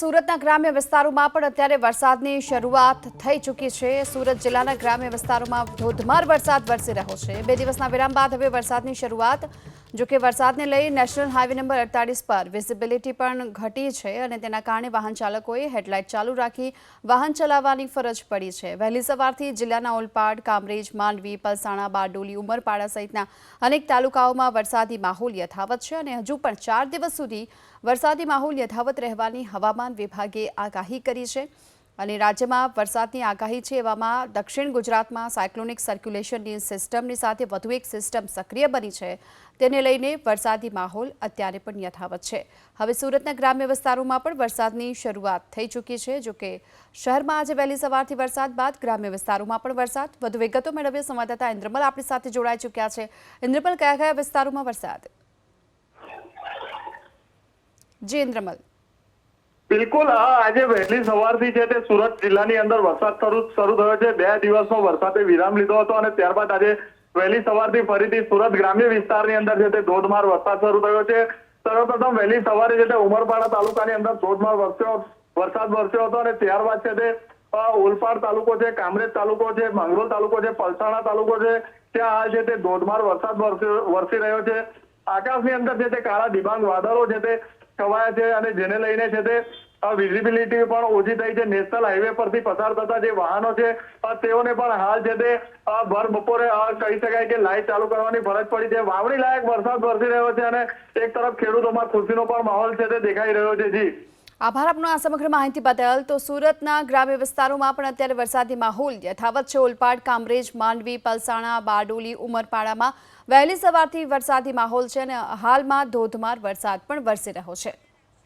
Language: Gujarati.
સુરતના ગ્રામ્ય વિસ્તારોમાં પણ અત્યારે વરસાદની શરૂઆત થઈ ચૂકી છે. સુરત જિલ્લાના ગ્રામ્ય વિસ્તારોમાં ધોધમાર વરસાદ વરસી રહ્યો છે. બે દિવસના વિરામ બાદ હવે વરસાદની શરૂઆત જો કે વરસાદને લઈ નેશનલ હાઈવે નંબર અડતાલીસ પર વિઝિબિલિટી પણ ઘટી છે અને તેના કારણે વાહન ચાલકોએ હેડલાઇટ ચાલુ રાખી વાહન ચલાવવાની ફરજ પડી છે. વહેલી સવારથી જિલ્લાના ઓલપાડ, કામરેજ, માંડવી, પલસાણા, બારડોલી, ઉમરપાડા સહિતના અનેક તાલુકાઓમાં વરસાદી માહોલ યથાવત છે અને હજુ પણ ચાર દિવસ સુધી વરસાદી માહોલ યથાવત રહેવાની હવામાન વિભાગે આગાહી કરી છે. અને રાજ્યમાં વરસાદની આગાહી છે એવામાં દક્ષિણ ગુજરાતમાં સાયક્લોનિક સર્ક્યુલેશનની સિસ્ટમની સાથે વધુ એક સિસ્ટમ સક્રિય બની છે. તેને લઈને વરસાદી માહોલ અત્યારે પણ યથાવત છે. હવે સુરતના ગ્રામ્ય વિસ્તારોમાં પણ વરસાદની શરૂઆત થઈ ચૂકી છે. જોકે શહેરમાં આજે વહેલી સવારથી વરસાદ બાદ ગ્રામ્ય વિસ્તારોમાં પણ વરસાદ. વધુ વિગતો મેળવીએ સંવાદદાતા ઇન્દ્રમલ આપણી સાથે જોડાઈ ચૂક્યા છે. ઇન્દ્રમલ, કયા કયા વિસ્તારોમાં વરસાદ? જી, ઇન્દ્રમલ. બિલકુલ આજે વહેલી સવારથી છે તે સુરત જિલ્લાની અંદર વરસાદ શરૂ થયો છે. બે દિવસનો વરસાદે વિરામ લીધો હતો અને ત્યારબાદ આજે વહેલી સવારથી ફરીથી સુરત ગ્રામ્ય વિસ્તારની અંદર છે તે ધોધમાર વરસાદ શરૂ થયો છે. સર્વપ્રથમ વહેલી સવારે છે તે ઉમરપાડા તાલુકાની અંદર ધોધમાર વરસ્યો, વરસાદ વરસ્યો હતો અને ત્યારબાદ છે તે ઓલપાડ તાલુકો છે, કામરેજ તાલુકો છે, માંગરોળ તાલુકો છે, પલસાણા તાલુકો છે, ત્યાં હાલ છે તે ધોધમાર વરસાદ વરસી રહ્યો છે. આકાશની અંદર જે તે કાળા ડિબાંગ વાદળો છે તે છવાયા છે અને જેને લઈને છે તે વિઝિબિલિટી પણ ઓછી થઈ છે. નેશનલ હાઈવે પરથી પસાર થતા જે વાહનો છે તેઓને પણ હાલ છે તે ભર બપોરે કહી શકાય કે લાઈટ ચાલુ કરવાની ફરજ પડી છે. વાવણી લાયક વરસાદ વરસી રહ્યો છે અને એક તરફ ખેડૂતોમાં ખુશીનો પણ માહોલ છે તે દેખાઈ રહ્યો છે. જી. આભાર આપનો આ સમગ્ર માહિતી બદલ. તો સુરતના ગ્રામ્ય વિસ્તારોમાં પણ અત્યારે વરસાદી માહોલ યથાવત છે. ઓલપાડ, કામરેજ, માંડવી, પલસાણા, બારડોલી, ઉમરપાડામાં વહેલી સવારથી વરસાદી માહોલ છે અને હાલમાં ધોધમાર વરસાદ પણ વરસી રહ્યો છે.